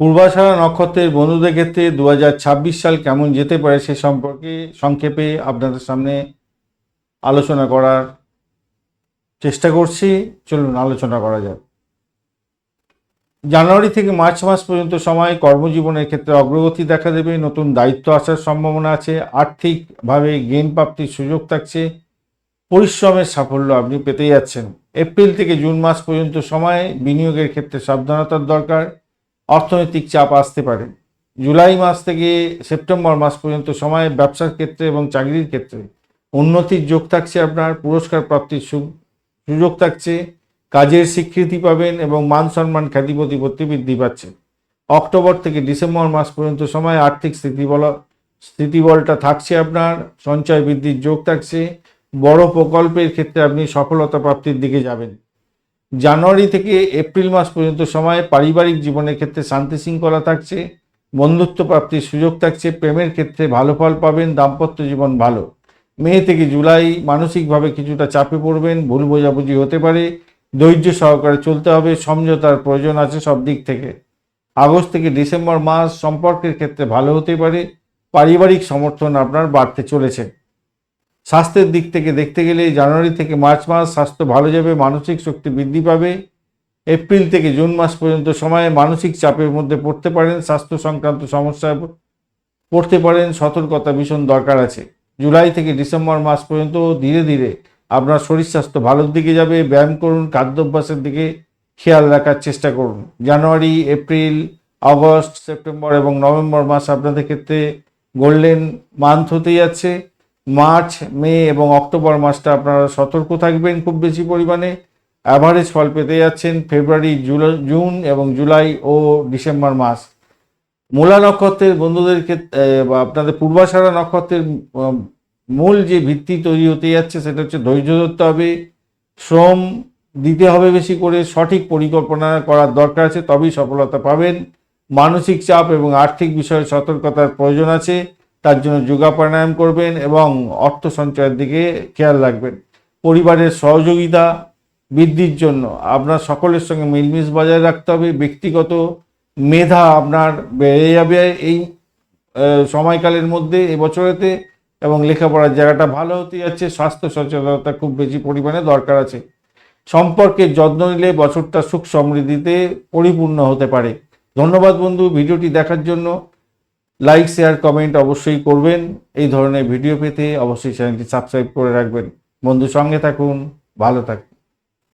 পূর্বাষাঢ়া নক্ষত্রের বন্ধুদের ক্ষেত্রে দু হাজার ছাব্বিশ সাল কেমন যেতে পারে সে সম্পর্কে সংক্ষেপে আপনাদের সামনে আলোচনা করার চেষ্টা করছি। চলুন, আলোচনা করা যাক। জানুয়ারি থেকে মার্চ মাস পর্যন্ত সময় কর্মজীবনের ক্ষেত্রে অগ্রগতি দেখা দেবে। নতুন দায়িত্ব আসার সম্ভাবনা আছে। আর্থিকভাবে জ্ঞান প্রাপ্তির সুযোগ থাকছে। পরিশ্রমের সাফল্য আপনি পেতে যাচ্ছেন। এপ্রিল থেকে জুন মাস পর্যন্ত সময় বিনিয়োগের ক্ষেত্রে সাবধানতার দরকার। অর্থনৈতিক চাপ আসতে পারে। জুলাই মাস থেকে সেপ্টেম্বর মাস পর্যন্ত সময়ে ব্যবসার ক্ষেত্রে এবং চাকরির ক্ষেত্রে উন্নতির যোগ থাকছে আপনার, পুরস্কার প্রাপ্তির সুযোগ থাকছে, কাজের স্বীকৃতি পাবেন এবং মান সম্মান খ্যাতি প্রতিপত্তি বৃদ্ধি পাচ্ছে। অক্টোবর থেকে ডিসেম্বর মাস পর্যন্ত সময় আর্থিক স্থিতিবল, স্থিতিবলটা থাকছে আপনার, সঞ্চয় বৃদ্ধির যোগ থাকছে, বড় প্রকল্পের ক্ষেত্রে আপনি সফলতা প্রাপ্তির দিকে যাবেন। জানুয়ারি থেকে এপ্রিল মাস পর্যন্ত সময় পারিবারিক জীবনের ক্ষেত্রে শান্তি শৃঙ্খলা থাকছে, বন্ধুত্ব প্রাপ্তির সুযোগ থাকছে, প্রেমের ক্ষেত্রে ভালো ফল পাবেন, দাম্পত্য জীবন ভালো। মে থেকে জুলাই মানসিকভাবে কিছুটা চাপে পড়বেন, ভুল বোঝাবুঝি হতে পারে, ধৈর্য সহকারে চলতে হবে, সমঝোতার প্রয়োজন আছে সব দিক থেকে। আগস্ট থেকে ডিসেম্বর মাস সম্পর্কের ক্ষেত্রে ভালো হতে পারে, পারিবারিক সমর্থন আপনার বাড়তে চলেছে। স্বাস্থ্যের দিক থেকে দেখতে গেলে জানুয়ারি থেকে মার্চ মাস স্বাস্থ্য ভালো যাবে, মানসিক শক্তি বৃদ্ধি পাবে। এপ্রিল থেকে জুন মাস পর্যন্ত সময়ে মানসিক চাপের মধ্যে পড়তে পারেন, স্বাস্থ্য সংক্রান্ত সমস্যায় পড়তে পারেন, সতর্কতা ভীষণ দরকার আছে। জুলাই থেকে ডিসেম্বর মাস পর্যন্ত ধীরে ধীরে আপনার শরীর স্বাস্থ্য ভালোর দিকে যাবে, ব্যায়াম করুন, খাদ্যাভ্যাসের দিকে খেয়াল রাখার চেষ্টা করুন। জানুয়ারি, এপ্রিল, আগস্ট, সেপ্টেম্বর এবং নভেম্বর মাস আপনাদের ক্ষেত্রে গোল্ডেন মান্থ হতে যাচ্ছে। মার্চ, মে এবং অক্টোবর মাসটা আপনারা সতর্ক থাকবেন খুব বেশি পরিমাণে। অ্যাভারেজ ফল পেতে যাচ্ছেন ফেব্রুয়ারি জুন এবং জুলাই ও ডিসেম্বর মাস। মূলা নক্ষত্রের বন্ধুদের ক্ষেত্রে আপনাদের পূর্বাষাঢ়া নক্ষত্রের মূল যে ভিত্তি তৈরি হতে যাচ্ছে সেটা হচ্ছে ধৈর্য ধরতে হবে, শ্রম দিতে হবে বেশি করে, সঠিক পরিকল্পনা করার দরকার আছে, তবেই সফলতা পাবেন। মানসিক চাপ এবং আর্থিক বিষয়ে সতর্কতার প্রয়োজন আছে। তার জন্য যোগা প্রাণায়াম করবেন এবং অর্থ সঞ্চয়ের দিকে খেয়াল রাখবেন। পরিবারের সহযোগিতা বৃদ্ধির জন্য আপনার সকলের সঙ্গে মিলমিশ বজায় রাখতে হবে। ব্যক্তিগত মেধা আপনার বেড়ে যাবে এই সময়কালের মধ্যে এবছরেতে এবং লেখাপড়ার জায়গাটা ভালো হতে যাচ্ছে। স্বাস্থ্য সচেতনতা খুব বেশি পরিমাণে দরকার আছে। সম্পর্কের যত্ন নিলে বছরটা সুখ সমৃদ্ধিতে পরিপূর্ণ হতে পারে। ধন্যবাদ বন্ধু, ভিডিওটি দেখার জন্য। লাইক শেয়ার কমেন্ট অবশ্যই করবেন। এই ধরনের ভিডিও পেতে অবশ্যই চ্যানেলটি সাবস্ক্রাইব করে রাখবেন। বন্ধু সঙ্গে থাকুন, ভালো থাকুন।